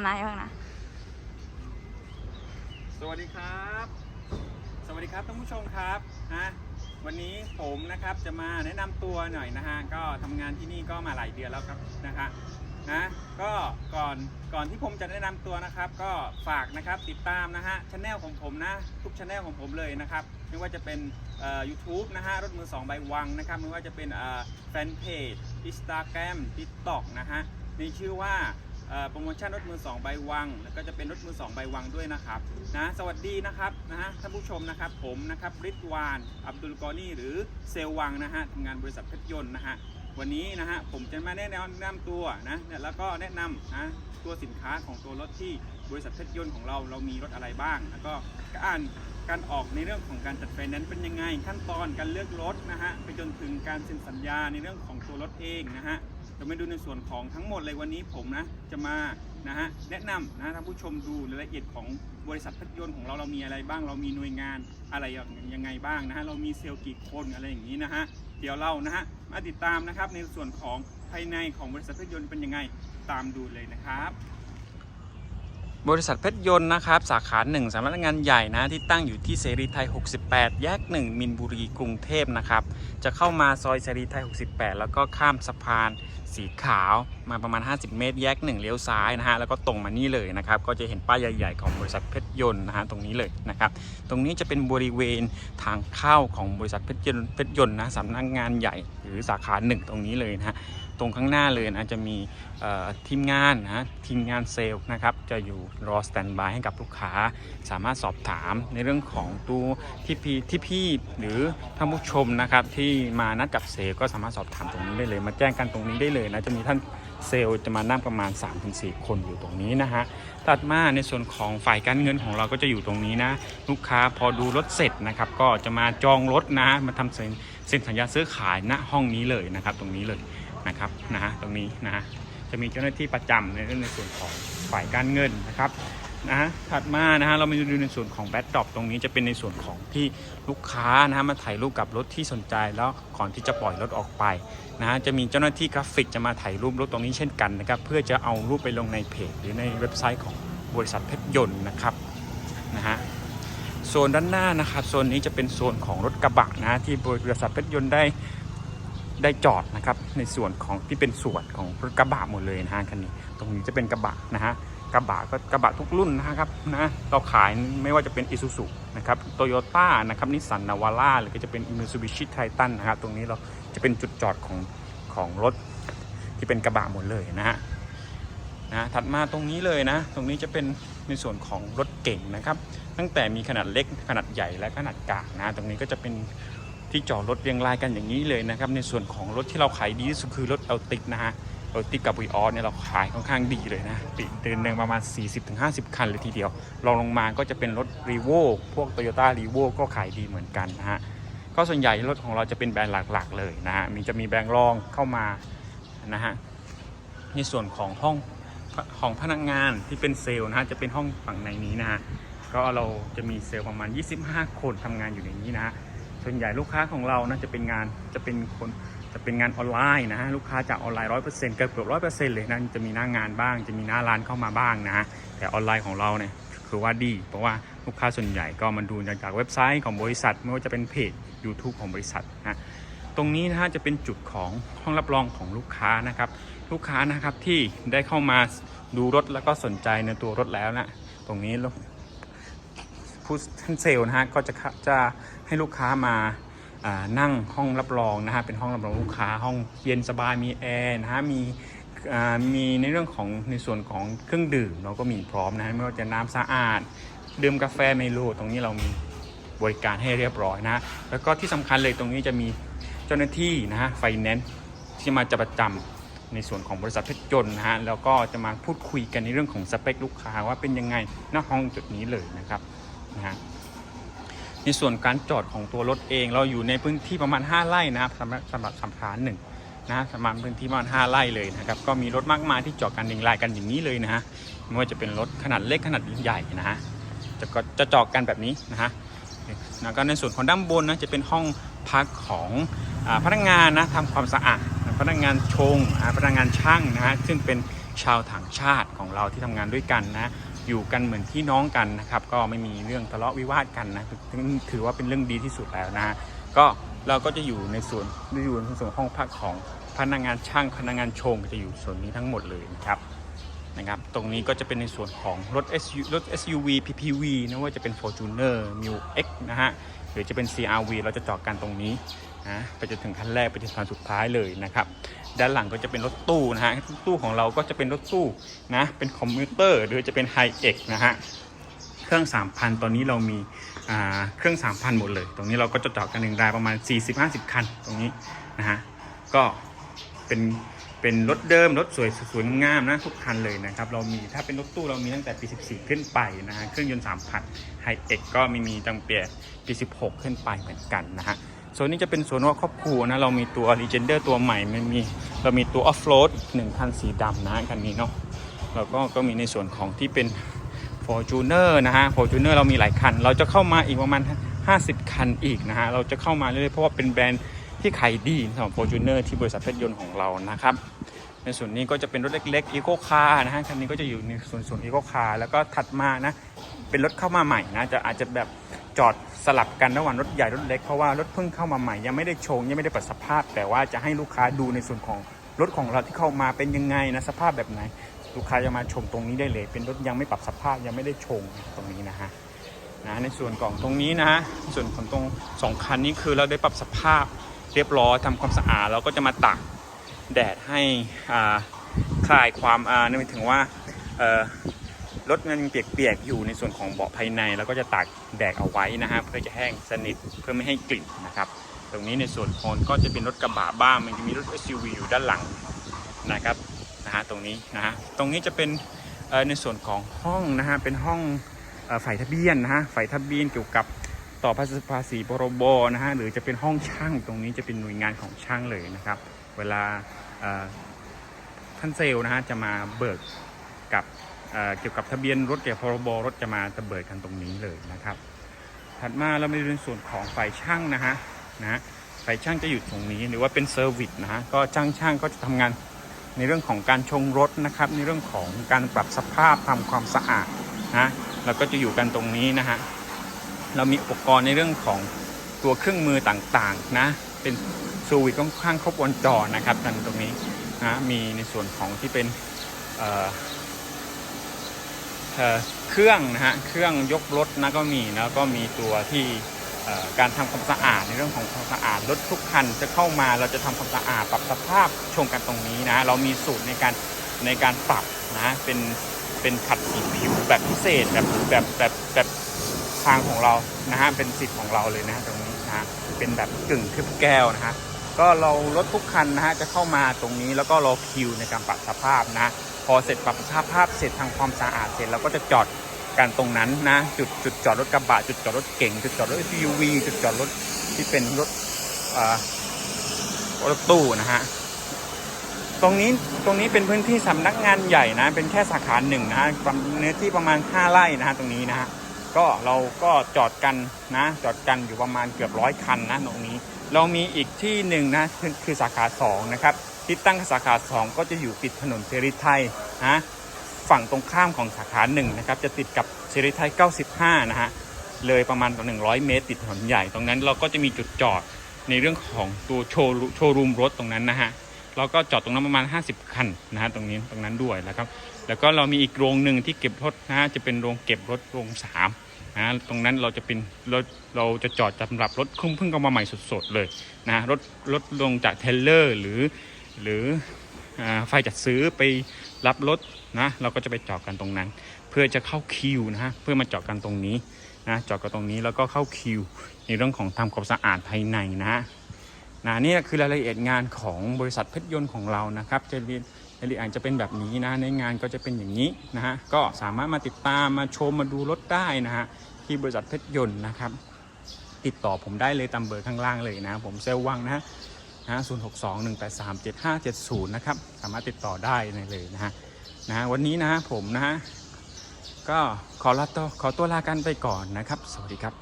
ำนะอย่าเพิ่งนะ สวัสดีครับ สวัสดีครับท่านผู้ชมครับนะวันนี้ผมนะครับจะมาแนะนำตัวหน่อยนะฮะก็ทำงานที่นี่ก็มาหลายเดือนแล้วครับนะคะนะก็ก่อนก่อนที่ผมจะแนะนำตัวนะครับ ก็ฝากนะครับติดตามนะฮะช anel ของผมนะทุกช anel ของผมเลยนะครับไม่ว่าจะเป็นเอ่อ YouTube นะฮะรถมือ2ใบวังนะครับไม่ว่าจะเป็นเอ่อแฟนเพจ Instagram TikTok นะฮะมีชื่อว่า โปรโมชั่นรถมือ2ใบวัง แล้วก็จะเป็นรถมือ2ใบวังด้วยนะครับนะสวัสดีนะครับนะฮะท่านผู้ชมนะครับผมนะครับริดวานอับดุลกอนีหรือเซลวังนะฮะทำงานบริษัทเพชรยนต์นะฮะวันนี้นะฮะผมจะมาแนะนำตัวนะแล้วก็แนะนำนะตัวสินค้าของตัวรถที่ บริษัทเพชรยนต์ของเราเรามีรถอะไรบ้าง แล้วก็การการออกในเรื่องของการจัดไฟแนนซ์เป็นยังไง ขั้นตอนการเลือกรถนะฮะไปจนถึงการเซ็นสัญญาในเรื่องของตัวรถเองนะฮะเรามาดูในส่วนของทั้งหมดเลยวันนี้ผมนะจะมานะฮะแนะนำนะท่านผู้ชมดูรายละเอียดของบริษัทรถยนต์ของเราเรามีอะไรบ้าง เรามีหน่วยงานอะไรยังไงบ้างนะฮะเรามีเซลล์กี่คนอะไรอย่างนี้นะฮะเดี๋ยวเรานะฮะมาติดตามนะครับในส่วนของภายในของบริษัทรถยนต์เป็นยังไงตามดูเลยนะครับ บริษัทเพชรยนต์นะครับ สาขาหนึ่งสำนักงานใหญ่นะที่ตั้งอยู่ที่เสรีไทย 68 แยก 1 มินบุรีกรุงเทพนะครับ จะเข้ามาซอยเสรีไทย 68 แล้วก็ข้ามสะพานสีขาว มาประมาณ 50 เมตร แยก1เลี้ยวซ้ายนะฮะแล้วก็ตรงมานี่เลยนะครับก็จะเห็นป้ายใหญ่ๆของบริษัทเพชรยนต์นะฮะตรงนี้เลยนะครับตรงนี้จะเป็นบริเวณทางเข้าของบริษัทเพชรยนต์เพชรยนต์นะสำนักงานใหญ่หรือสาขาหนึ่งตรงนี้เลยนะฮะตรงข้างหน้าเลยนะจะมีทีมงานนะทีมงานเซลล์นะครับจะอยู่รอสแตนบายให้กับลูกค้า สามารถสอบถามในเรื่องของตัวที่พี่ที่พี่หรือท่านผู้ชมนะครับที่มานัดกับเซลล์ก็สามารถสอบถามตรงนี้ได้เลย มาแจ้งกันตรงนี้ได้เลยนะจะมีท่านเซลล์จะมานั่งประมาณ 3-4 คนอยู่ตรงนี้นะฮะตัดมาในส่วนของฝ่ายการเงินของเราก็จะอยู่ตรงนี้นะ ลูกค้าพอดูรถเสร็จนะครับ ก็จะมาจองรถนะ มาทำเซ็นสัญญาซื้อขายณห้องนี้เลยนะครับ ตรงนี้เลยนะครับนะฮะตรงนี้นะฮะจะมีเจ้าหน้าที่ประจำในเรื่องในส่วนของฝ่ายการเงินนะครับ นะฮะถัดมานะฮะเรามาดูในส่วนของแบตดรอปตรงนี้จะเป็นในส่วนของที่ลูกค้านะฮะมาถ่ายรูปกับรถที่สนใจแล้วก่อนที่จะปล่อยรถออกไปนะฮะจะมีเจ้าหน้าที่กราฟิกจะมาถ่ายรูปรถตรงนี้เช่นกันนะครับเพื่อจะเอารูปไปลงในเพจหรือในเว็บไซต์ของบริษัทเพชรยนต์นะครับนะฮะโซนด้านหน้านะครับโซนนี้จะเป็นโซนของรถกระบะนะฮะที่บริษัทเพชรยนต์ได้ได้จอดนะครับในส่วนของที่เป็นส่วนของรถกระบะหมดเลยนะฮะคันนี้ ตรงนี้จะเป็นกระบะนะฮะ กระบะก็กระบะทุกรุ่นนะครับนะเราขายไม่ว่าจะเป็น Isuzu นะครับโตโยต้านะครับนิสสันนาวาร่าหรือก็จะเป็น Mitsubishi Titan นะครับตรงนี้เราจะเป็นจุดจอดของของรถที่เป็นกระบะหมดเลยนะฮะนะถัดมาตรงนี้เลยนะ ตรงนี้จะเป็นในส่วนของรถเก่งนะครับ ตั้งแต่มีขนาดเล็กขนาดใหญ่และขนาดกลางนะ ตรงนี้ก็จะเป็นที่จอดรถเรียงรายกันอย่างนี้เลยนะครับ ในส่วนของรถที่เราขายดีที่สุดคือรถเอลติกนะฮะ เอลติกกับวีออสเนี่ยเราขายค่อนข้างดีเลยนะปีเดือนหนึ่งประมาณ 40-50 คันเลยทีเดียวรองลงมาก็จะเป็นรถรีโวพวก Toyota r e v o ก็ขายดีเหมือนกันนะฮะก็ส่วนใหญ่รถของเราจะเป็นแบรนด์หลักๆ เลยนะฮะมีจะมีแบรนด์รองเข้ามานะฮะในส่วนของห้องของพนักงานที่เป็นเซลล์นะฮะจะเป็นห้องฝั่งในนี้นะฮะก็เราจะมีเซลล์ประมาณ 25 คนทำงานอยู่ในนี้นะฮะส่วนใหญ่ลูกค้าของเรานะจะเป็นงานจะเป็นคน จะเป็นงานออนไลน์นะฮะลูกค้าจากออนไลน์ร้อยเปอร์เซ็นต์เกือบเกือบร้อยเปอร์เซ็นต์เลยนะจะมีหน้างานบ้าง จะมีหน้าร้านเข้ามาบ้างนะแต่ออนไลน์ของเราเนี่ยคือว่าดี เพราะว่าลูกค้าส่วนใหญ่ก็มาดูจากเว็บไซต์ของบริษัท ไม่ว่าจะเป็นเพจ YouTube ของบริษัทนะตรงนี้นะฮะจะเป็นจุดของห้องรับรองของลูกค้านะครับ ลูกค้านะครับที่ได้เข้ามาดูรถแล้วก็สนใจในตัวรถแล้วนะตรงนี้ผู้ท่านเซลล์นะฮะก็จะจะให้ลูกค้ามา นั่งห้องรับรองนะฮะเป็นห้องรับรองลูกค้าห้องเย็นสบายมีแอร์นะฮะมีมีในเรื่องของในส่วนของเครื่องดื่มเราก็มีพร้อมนะฮะไม่ว่าจะน้ำสะอาด ดื่มกาแฟเมลูตรงนี้เรามีบริการให้เรียบร้อยนะฮะแล้วก็ที่สำคัญเลยตรงนี้จะมีเจ้าหน้าที่นะฮะไฟแนนซ์ที่มาจะประจำในส่วนของบริษัทเพชรยนต์นะฮะแล้วก็จะมาพูดคุยกันในเรื่องของสเปคลูกค้าว่าเป็นยังไงณห้องจุดนี้เลยนะครับนะฮะ ในส่วนการจอดของตัวรถเอง เราอยู่ในพื้นที่ประมาณ 5 ไร่นะครับสำหรับสำหรับสัมภาระหนึ่งนะสำหรับพื้นที่ประมาณ 5 ไร่เลยนะครับก็มีรถมากมายที่จอดกันเรียงรายกันอย่างนี้เลยนะฮะไม่ว่าจะเป็นรถขนาดเล็กขนาดใหญ่นะฮะจะก็จะจอดกันแบบนี้นะฮะแล้วก็ในส่วนของด้านบนนะจะเป็นห้องพักของอพนักงานนะทำความสะอาดพนักงานชงพนักงานช่างนะฮะซึ่งเป็นชาวต่างชาติของเราที่ทำงานด้วยกันนะ อยู่กันเหมือนพี่น้องกันนะครับ ก็ไม่มีเรื่องทะเลาะวิวาทกันนะถือถือว่าเป็นเรื่องดีที่สุดแล้วนะก็เราก็จะอยู่ในส่วนอยู่ในส่วนห้องพักของพนักงานช่างพนักงานชงจะอยู่ส่วนนี้ทั้งหมดเลยนะครับนะครับ ตรงนี้ก็จะเป็นในส่วนของรถ SUV รถ SUV PPV นะว่าจะเป็น Fortuner m u X นะฮะหรือจะเป็น CRV เราจะจอดกันตรงนี้ นะไปจนถึงคันแรกไปจนถึงคันสุดท้ายเลยนะครับ ด้านหลังก็จะเป็นรถตู้นะฮะตู้ของเราก็จะเป็นรถตู้นะเป็นคอมพิวเตอร์หรือจะเป็นไฮเอ็กนะฮะเครื่อง 3,000 ตอนนี้เรามีเครื่อง 3,000 หมดเลย ตรงนี้เราก็จะจอดกันหนึ่งรายประมาณ 40-50 คันตรงนี้นะฮะก็เป็นเป็นรถเดิมรถสวยสวยงามนะทุกคันเลยนะครับ เรามีถ้าเป็นรถตู้เรามีตั้งแต่ปี 14 ขึ้นไปนะฮะเครื่องยนต์3,000ไฮเอ็กก็มีมีตั้งแต่ปี 16 ขึ้นไปเหมือนกันนะฮะ ส่วนนี้จะเป็นส่วนว่าครอบครัวนะ เรามีตัว Legender ตัวใหม่มันมีเรามีตัว Offroad หนึ่งคันสีดำนะคันนี้เนาะแล้วก็ก็มีในส่วนของที่เป็น Fortuner นะฮะ Fortuner เรามีหลายคัน เราจะเข้ามาอีกประมาณ 50 คันอีกนะฮะ เราจะเข้ามาเรื่อยๆเพราะว่าเป็นแบรนด์ที่ขายดีสำหรับ Fortuner ที่บริษัทเพชรยนต์ของเรานะครับในส่วนนี้ก็จะเป็นรถเล็กๆ Eco Car นะฮะคันนี้ก็จะอยู่ในส่วนส่วน Eco Car แล้วก็ถัดมานะเป็นรถเข้ามาใหม่นะจะอาจจะแบบ จอดสลับกันระหว่างรถใหญ่รถเล็กเพราะว่ารถเพิ่งเข้ามาใหม่ยังไม่ได้โชงยังไม่ได้ปรับสภาพ แต่ว่าจะให้ลูกค้าดูในส่วนของรถของเราที่เข้ามาเป็นยังไงนะสภาพแบบไหน ลูกค้าจะมาชมตรงนี้ได้เลย เป็นรถยังไม่ปรับสภาพยังไม่ได้ชงตรงนี้นะฮะนะในส่วนของตรงนี้นะส่วนของตรงสองคันนี้คือเราได้ปรับสภาพเรียบร้อยทำความสะอาดเราก็จะมาตากแดดให้อาคลายความอ่านั่นหมายถึงว่า รถมันยังเปียกๆอยู่ในส่วนของเบาะภายในแล้วก็จะตากแดดเอาไว้นะฮะเพื่อจะแห้งสนิทเพื่อไม่ให้กลิ่นนะครับ ตรงนี้ในส่วนของก็จะเป็นรถกระบะบ้างมันจะมีรถ SUV อยู่ด้านหลังนะครับนะฮะตรงนี้นะฮะตรงนี้จะเป็นในส่วนของห้องนะฮะเป็นห้องฝ่ายทะเบียนนะฮะฝ่ายทะเบียนเกี่ยวกับต่อภาษีภาษีพรบนะฮะหรือจะเป็นห้องช่างตรงนี้จะเป็นหน่วยงานของช่างเลยนะครับ เวลาท่านเซลนะฮะจะมาเบิกกับ เกี่ยวกับทะเบียนรถเกี่ยวกับพรบรถจะมาจะเบิดกันตรงนี้เลยนะครับ ถัดมาเรามาดูในส่วนของฝ่ายช่างนะฮะนะฝ่ายช่างจะอยู่ตรงนี้หรือว่าเป็นเซอร์วิสนะฮะก็ช่างช่างก็จะทำงานในเรื่องของการชงรถนะครับ ในเรื่องของการปรับสภาพทำความสะอาดนะแล้วก็จะอยู่กันตรงนี้นะฮะเรามีอุปกรณ์ในเรื่องของตัวเครื่องมือต่างๆนะเป็นสวิตค่อนข้างครบวงจรนะครับกันตรงนี้นะมีในส่วนของที่เป็น เเครื่องนะฮะเครื่องยกรถนะก็มีแล้วก็มีตัวที่การทำความสะอาดในเรื่องของความสะอาดรถทุกคันจะเข้ามาเราจะทำความสะอาดปรับสภาพชงกันตรงนี้นะ เรามีสูตรในการในการปรับนะเป็นเป็นขัดสีผิวแบบพิเศษแบบแบบแบบแบบทางของเรานะฮะเป็นสิทธิ์ของเราเลยนะตรงนี้นะเป็นแบบกึ่งทึบแก้วนะฮะก็เรารถทุกคันนะฮะจะเข้ามาตรงนี้แล้วก็รอคิวในการปรับสภาพนะ อเสร็จปรับสภาพภาพเสร็จทำความสะอาดเสร็จเราก็จะจอดกันตรงนั้นนะ จุดจุดจอดรถกระบะจุดจอดรถเก่ง จุดจอดรถ SUV จุดจอดรถที่เป็นรถรถตู้นะฮะตรงนี้ตรงนี้เป็นพื้นที่สำนักงานใหญ่นะ เป็นแค่สาขาหนึ่งนะเนื้อที่ประมาณ5ไร่นะฮะตรงนี้นะฮะก็เราก็จอดกันนะ จอดกันอยู่ประมาณเกือบร้อยคันนะตรงนี้ เรามีอีกที่หนึ่งนะคือคือสาขาสองนะครับ ที่ตั้งสาขา 2 ก็จะอยู่ติดถนนเสรีไทยนะฝั่งตรงข้ามของสาขา1นะครับจะติดกับเสรีไทย 95 นะฮะเลยประมาณ100 เมตร ติดถนนใหญ่ตรงนั้นเราก็จะมีจุดจอดในเรื่องของตัวโชว์โชว์รูมรถตรงนั้นนะฮะเราก็จอดตรงนั้นประมาณ 50 คันนะฮะตรงนี้ตรงนั้นด้วยนะครับ แล้วก็เรามีอีกโรงหนึ่งที่เก็บรถนะฮะจะเป็นโรงเก็บรถโรงสามนะตรงนั้นเราจะเป็นรถเราจะจอดสำหรับรถเพิ่งเพิ่งเข้ามาใหม่สดๆเลยนะรถรถลงจากเทเลอร์ หรือ หรือไฟจัดซื้อไปรับรถนะเราก็จะไปจอดกันตรงนั้น เพื่อจะเข้าคิวนะฮะเพื่อมาจอดกันตรงนี้นะจอดกันตรงนี้แล้วก็เข้าคิว ในเรื่องของทำความสะอาดภายในนะฮะนะนี่คือรายละเอียดงานของบริษัทเพชรยนต์ของเรานะครับจะเรียนรายละเอียดจะเป็นแบบนี้นะในงานก็จะเป็นอย่างนี้นะฮะก็สามารถมาติดตามมาชมมาดูรถได้นะฮะที่บริษัทเพชรยนต์นะครับ ติดต่อผมได้เลยตามเบอร์ข้างล่างเลยนะ ผมเซลวังนะฮะ นะศูนย์หกสองหนึ่งแปดสามเจ็ดห้าเจ็ดศูนย์นะครับ สามารถติดต่อได้เลยนะฮะนะฮะวันนี้นะผมนะฮะก็ขอลาตัวขอตัวลากันไปก่อนนะครับ สวัสดีครับ